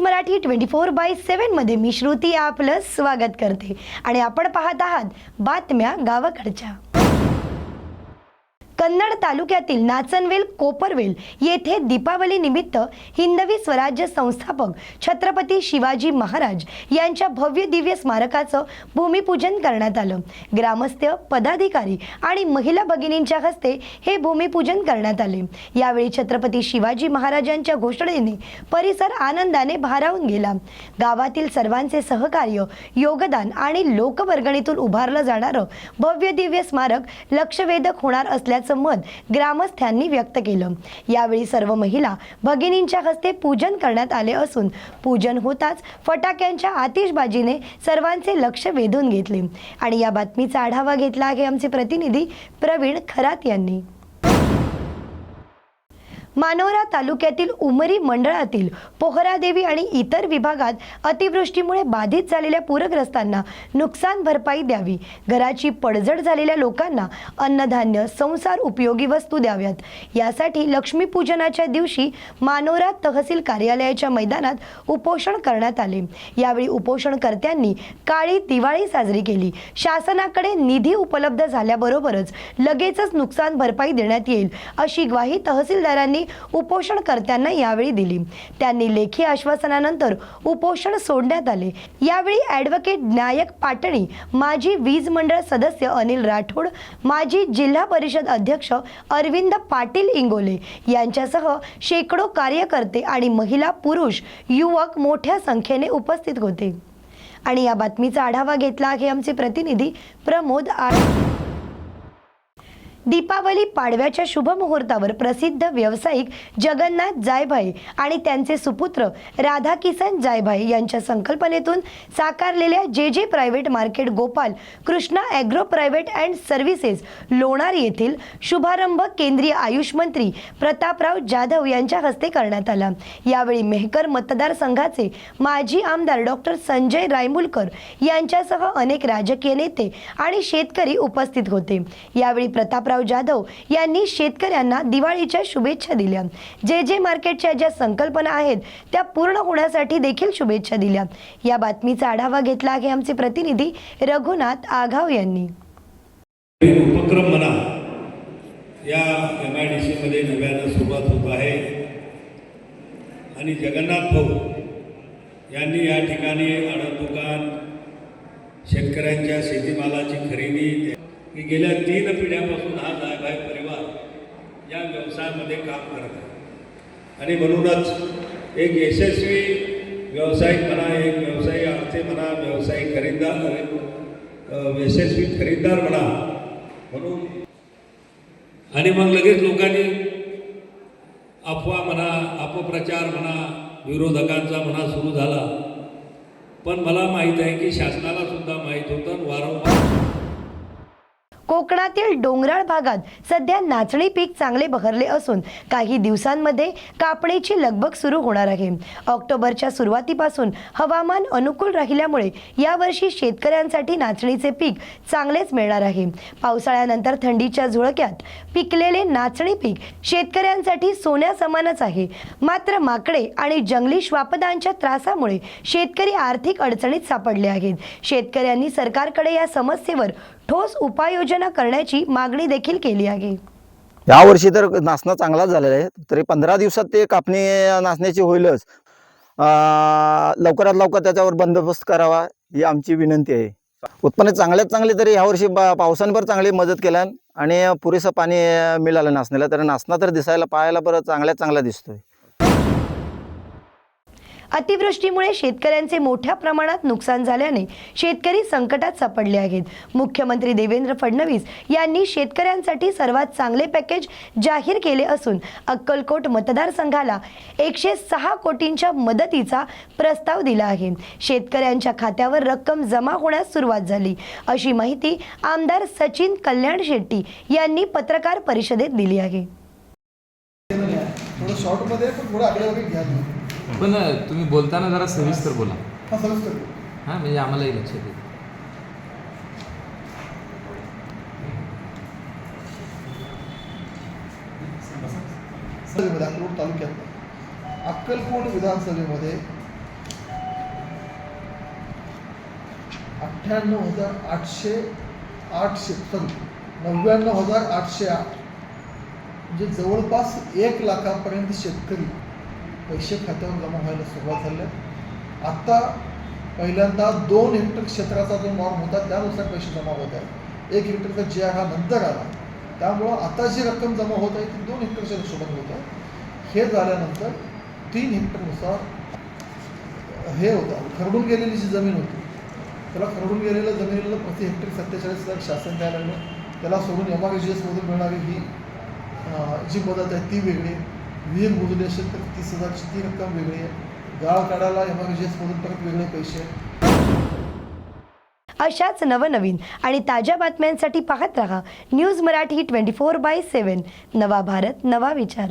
Marathi twenty four by सेवनमध्ये मी श्रुती आपलं स्वागत करते. आणि आपण पाहत आहात बातम्या गावाकडच्या. कन्नड तालुक्यातील नाचनवेल कोपरवेल येथे दीपावली निमित्त हिंदवी स्वराज्य संस्थापक छत्रपती शिवाजी महाराज यांच्या भव्य दिव्य स्मारकाचं भूमिपूजन करण्यात आलं. ग्रामस्थ पदाधिकारी आणि महिला भगिनींच्या हस्ते हे भूमिपूजन करण्यात आले. यावेळी छत्रपती शिवाजी महाराजांच्या घोषणेने परिसर आनंदाने भारावून गेला. गावातील सर्वांचे सहकार्य योगदान आणि लोकवर्गणीतून उभारलं जाणारं भव्य दिव्य स्मारक लक्षवेधक होणार असल्याचं मत ग्रामस्थांनी व्यक्त केलं. यावेळी सर्व महिला भगिनींच्या हस्ते पूजन करण्यात आले असून पूजन होताच फटाक्यांच्या आतिषबाजीने सर्वांचे लक्ष वेधून घेतले. आणि या बातमीचा आढावा घेतला आहे आमचे प्रतिनिधी प्रवीण खरात यांनी. मानोरा तालुक्यातील उमरी मंडळातील पोहरादेवी आणि इतर विभागात अतिवृष्टीमुळे बाधित झालेल्या पूरग्रस्तांना नुकसान भरपाई द्यावी. घराची पडझड झालेल्या लोकांना अन्नधान्य संसार उपयोगी वस्तू द्याव्यात. यासाठी लक्ष्मीपूजनाच्या दिवशी मानोरा तहसील कार्यालयाच्या मैदानात उपोषण करण्यात आले. यावेळी उपोषणकर्त्यांनी काळी दिवाळी साजरी केली. शासनाकडे निधी उपलब्ध झाल्याबरोबरच लगेचच नुकसान भरपाई देण्यात येईल अशी ग्वाही तहसीलदारांनी उपोषणकर्त्यांना यावेळी दिली. त्यांनी लेखी आश्वासनानंतर उपोषण सोडण्यात आले. यावेळी ॲडव्होकेट नायक पाटणी माजी वीज मंडळ सदस्य अनिल राठोड माजी जिल्हा परिषद अध्यक्ष अरविंद पाटील इंगोले यांच्यासह शेकडो कार्यकर्ते आणि महिला पुरुष युवक मोठ्या संख्येने उपस्थित होते. आणि या बातमीचा आढावा घेतला आहे आमचे प्रतिनिधी प्रमोद आळ दीपावली पाडव्याच्या शुभमुहूर्तावर प्रसिद्ध व्यावसायिक जगन्नाथ जायभाई आणि त्यांचे सुपुत्र राधाकिसन जायभाई यांच्या संकल्पनेतून साकारलेल्या जे जे private market Gopal Krishna agro private and services Lonar येथील शुभारंभ केंद्रीय आयुष मंत्री प्रतापराव जाधव यांच्या हस्ते करण्यात आला. यावेळी मेहकर मतदारसंघाचे माजी आमदार डॉक्टर संजय रायमुलकर यांच्यासह अनेक राजकीय नेते आणि शेतकरी उपस्थित होते. यावेळी प्रतापराव जाधव यांनी शेतकऱ्यांना दिवाळीच्या शुभेच्छा दिल्या. जे जे मार्केटच्या ज्या संकल्पना आहेत त्या पूर्ण होण्यासाठी देखील शुभेच्छा दिल्या. या बातमीचा आढावा घेतला आहे आमचे प्रतिनिधी रघुनाथ आघाव यांनी. उपक्रम म्हणा या एम आय डी सीमध्ये नव्यानं सुरुवात होत आहे. आणि जगन्नाथ भाऊ यांनी या ठिकाणी आडत दुकान शेतकऱ्यांच्या शेतीमालाची खरेदी की गेल्या तीन पिढ्यापासून हा जायभाई परिवार या व्यवसायामध्ये काम करत आहे. आणि म्हणूनच एक यशस्वी व्यावसायिक म्हणा एक व्यवसायी आर्थिक म्हणा व्यावसायिक खरेदीदार यशस्वी खरेदीदार म्हणा म्हणून आणि मग लगेच लोकांनी अफवा म्हणा अपप्रचार म्हणा विरोधकांचा म्हणा सुरू झाला. पण मला माहीत आहे की शासनाला सुद्धा माहीत होतं वारंवार कोकणातील डोंगराळ भागात सध्या नाचणी पीक चांगले बहरले असून काही दिवसांमध्ये कापणीची लगबग सुरू होणार आहे. ऑक्टोबरच्या सुरुवातीपासून हवामान अनुकूल राहिल्यामुळे यावर्षी शेतकऱ्यांसाठी नाचणीचे पीक चांगलेच मिळणार आहे. पावसाळ्यानंतर थंडीच्या झुळक्यात पिकलेले नाचणी पीक शेतकऱ्यांसाठी सोन्या समानच आहे. मात्र माकडे आणि जंगली श्वापदांच्या त्रासामुळे शेतकरी आर्थिक अडचणीत सापडले आहेत. शेतकऱ्यांनी सरकारकडे या समस्येवर ठोस उपाययोजना करण्याची मागणी देखील केली आहे. यावर्षी तर नाचणं चांगलाच झालेला आहे. तरी पंधरा दिवसात ते कापणी नाचण्याची होईलच. लवकरात लवकर त्याच्यावर बंदोबस्त करावा ही आमची विनंती आहे. उत्पन्न चांगल्यात चांगले तरी यावर्षी वर्षी पावसाने चांगली मदत केल्यान आणि पुरेसं पाणी मिळालं नाचण्याला तर नाचणं तर दिसायला पाहायला बरं चांगल्यात चांगला दिसतोय. अतिवृष्टीमुळे शेतकऱ्यांचे मोठ्या प्रमाणात नुकसान झाल्याने शेतकरी संकटात सापडले आहेत. मुख्यमंत्री देवेंद्र फडणवीस यांनी शेतकऱ्यांसाठी सर्वात चांगले पॅकेज जाहीर केले असून अक्कलकोट मतदारसंघाला एकशे सहा कोटींच्या मदतीचा प्रस्ताव दिला आहे. शेतकऱ्यांच्या खात्यावर रक्कम जमा होण्यास सुरुवात झाली. अशी माहिती आमदार सचिन कल्याण शेट्टी यांनी पत्रकार परिषदेत दिली आहे. थोडं शॉर्टमध्ये पण तुम्ही बोलताना जरा सविस्तर बोला. हा सविस्तर हां म्हणजे आम्हालाही लक्षात येईल. अक्कलकोट तालुक्यात अक्कलकोट विधानसभेमध्ये अठ्ठ्याण्णव हजार आठशे आठशे सॉरी नव्याण्णव हजार आठशे आठ म्हणजे जवळपास एक लाखापर्यंत शेतकरी पैसे खात्यावर जमा व्हायला सुरुवात झाली. आत्ता पहिल्यांदा दोन हेक्टर क्षेत्राचा जो नॉर्म होता त्यानुसार पैसे जमा होत आहेत. एक हेक्टरचा जी आर हा नंतर आला. त्यामुळं आता जी रक्कम जमा होत आहे ती दोन हेक्टरच्या हिशोबाने होत आहे. हे झाल्यानंतर तीन हेक्टरनुसार हे होतं. खरडून गेलेली जी जमीन होती त्याला खरडून गेलेल्या जमिनीला प्रति हेक्टर सत्तेचाळीस हजार शासन द्यायला लागलं. त्याला सोडून एम आर जी एसमधून मिळणारी ही जी मदत आहे ती वेगळी. वीर बुजली असेल तर तीस हजारची ती रक्कम वेगळी आहे. गाळ काढायला एम आर परत वेगळे पैसे आहेत. अशाच नवनवीन आणि ताज्या बातम्यांसाठी पाहत रहा. News Marathi twenty four by seven. नवा भारत नवा विचार.